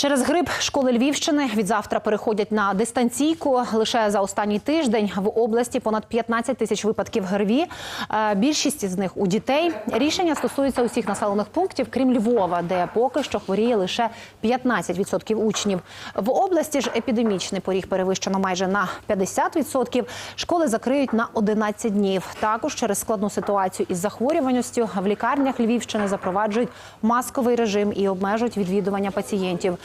Через грип школи Львівщини від завтра переходять на дистанційку. Лише за останній тиждень в області понад 15 тисяч випадків ГРВІ. Е, Більшість з них у дітей. Рішення стосується усіх населених пунктів, крім Львова, де поки що хворіє лише 15% учнів. В області ж епідемічний поріг перевищено майже на 50%. Школи закриють на 11 днів. Також через складну ситуацію із захворюваністю в лікарнях Львівщини запроваджують масковий режим і обмежують відвідування пацієнтів.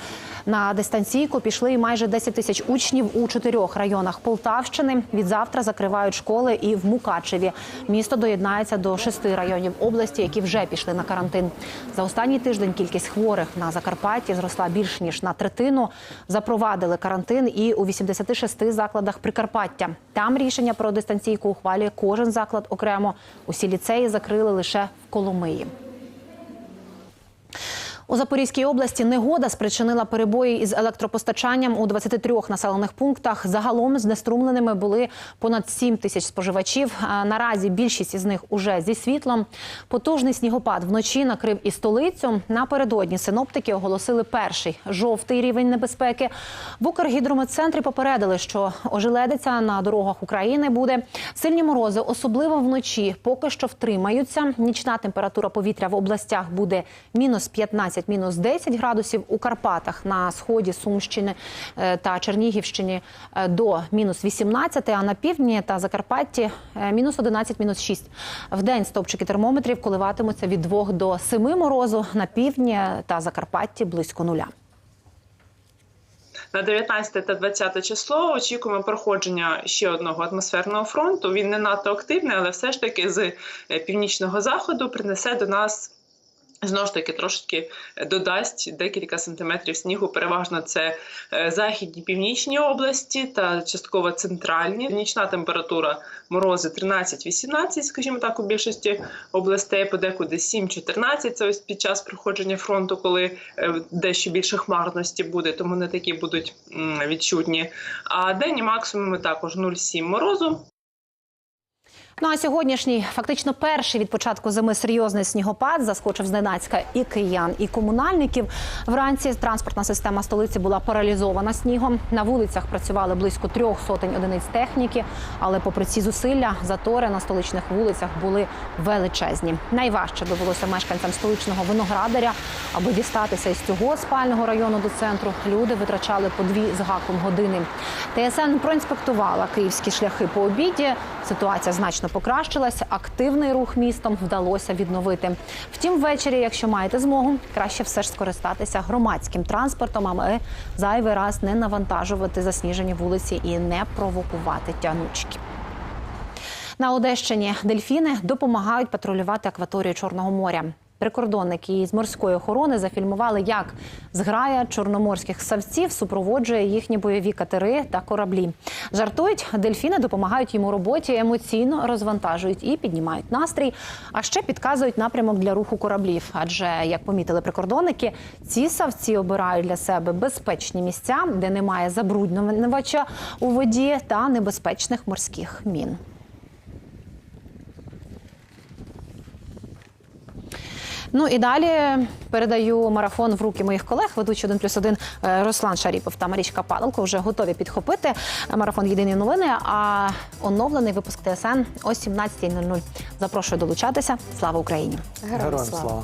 На дистанційку пішли майже 10 тисяч учнів у чотирьох районах Полтавщини. Від завтра закривають школи і в Мукачеві. Місто доєднається до шести районів області, які вже пішли на карантин. За останній тиждень кількість хворих на Закарпатті зросла більш ніж на третину. Запровадили карантин і у 86 закладах Прикарпаття. Там рішення про дистанційку ухвалює кожен заклад окремо. Усі ліцеї закрили лише в Коломиї. У Запорізькій області негода спричинила перебої із електропостачанням у 23 населених пунктах. Загалом знеструмленими були понад 7 тисяч споживачів. Наразі більшість із них уже зі світлом. Потужний снігопад вночі накрив і столицю. Напередодні синоптики оголосили перший жовтий рівень небезпеки. В Укргідрометцентрі попередили, що ожеледиця на дорогах України буде. Сильні морози, особливо вночі, поки що втримаються. Нічна температура повітря в областях буде мінус 15 мінус 10 градусів у Карпатах на сході Сумщини е, та Чернігівщині е, до мінус 18, а на півдні та Закарпатті е, мінус 11, мінус 6. В день стовпчики термометрів коливатимуться від 2 до 7 морозу, на півдні та Закарпатті близько нуля. На 19 та 20 число очікуємо проходження ще одного атмосферного фронту. Він не надто активний, але все ж таки з північного заходу принесе до нас. Знову ж таки, трошки додасть декілька сантиметрів снігу. Переважно це е, західні північні області та частково центральні. Нічна температура морози 13-18, скажімо так, у більшості областей, подекуди 7-14. Це ось під час проходження фронту, коли е, дещо більше хмарності буде, тому не такі будуть відчутні. А денні максимуми також 0,7 морозу. Ну а сьогоднішній, фактично перший від початку зими серйозний снігопад заскочив зненацька і киян, і комунальників. Вранці транспортна система столиці була паралізована снігом. На вулицях працювали близько трьох сотень одиниць техніки, але попри ці зусилля затори на столичних вулицях були величезні. Найважче довелося мешканцям столичного виноградаря, аби дістатися із цього спального району до центру. Люди витрачали по дві з гаком години. ТСН проінспектувала київські шляхи по обіді. Ситуація значно покращилася. Активний рух містом вдалося відновити. Втім, ввечері, якщо маєте змогу, краще все ж скористатися громадським транспортом, аби зайвий раз не навантажувати засніжені вулиці і не провокувати тянучки. На Одещині дельфіни допомагають патрулювати акваторію Чорного моря. Прикордонники із морської охорони зафільмували, як зграя чорноморських савців супроводжує їхні бойові катери та кораблі. Жартують, дельфіни допомагають їм у роботі, емоційно розвантажують і піднімають настрій, а ще підказують напрямок для руху кораблів. Адже, як помітили прикордонники, ці савці обирають для себе безпечні місця, де немає забруднювача у воді та небезпечних морських мін. Ну і далі передаю марафон в руки моїх колег. Ведучий 1 плюс 1 Руслан Шаріпов та Марічка Падалко вже готові підхопити марафон Єдині новини. А оновлений випуск ТСН о 17.00. Запрошую долучатися. Слава Україні! Героям слава!